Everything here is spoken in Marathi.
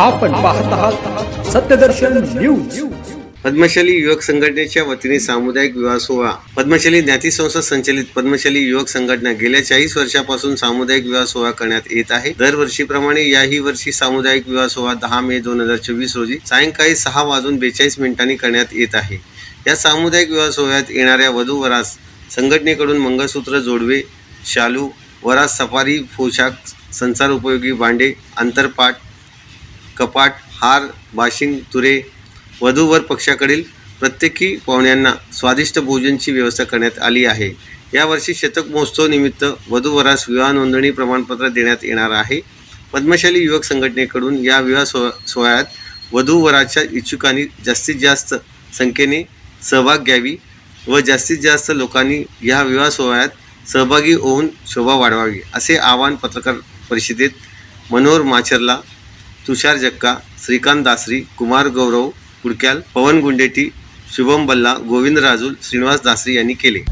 आपण पाहत आहात सत्यदर्शन न्यूज. पद्मशाली युवक संघटनेच्या वतीने सामुदायिक विवाह सोहळा. पद्मशाली ज्ञाती संस्था संचलित पद्मशाली युवक संघटना गेल्या चाळीस वर्षापासून सामुदायिक विवाह सोहळा करण्यात येत आहे. दरवर्षीप्रमाणे याही वर्षी सामुदायिक विवाह सोहळा दहा मे दोन हजार चोवीस रोजी सायंकाळी सहा वाजून बेचाळीस मिनिटांनी करण्यात येत आहे. या सामुदायिक विवाह सोहळ्यात येणाऱ्या वधू वरास संघटनेकडून मंगळसूत्र जोडवे शालू वरास सफारी पोशाख संसार उपयोगी भांडे अंतरपाठ कपाट हार बाशिंग तुरे वधूवर पक्षाकडील प्रत्येकी पाहुण्यांना स्वादिष्ट भोजनची व्यवस्था करण्यात आली आहे. यावर्षी शतक महोत्सवनिमित्त वधूवरास विवाह नोंदणी प्रमाणपत्र देण्यात येणार आहे. पद्मशाली युवक संघटनेकडून या विवाह सो सोहळ्यात वधूवराच्या इच्छुकांनी जास्तीत जास्त संख्येने सहभाग घ्यावी व जास्तीत जास्त लोकांनी या विवाह सोहळ्यात सहभागी होऊन शोभा वाढवावी असे आवाहन पत्रकार परिषदेत मनोहर माचरला तुषार जक्का श्रीकांत दासरी कुमार गौरव कुडक्याल पवन गुंडेटी शुभम बल्ला गोविंद राजूल श्रीनिवास दासरी यांनी केले.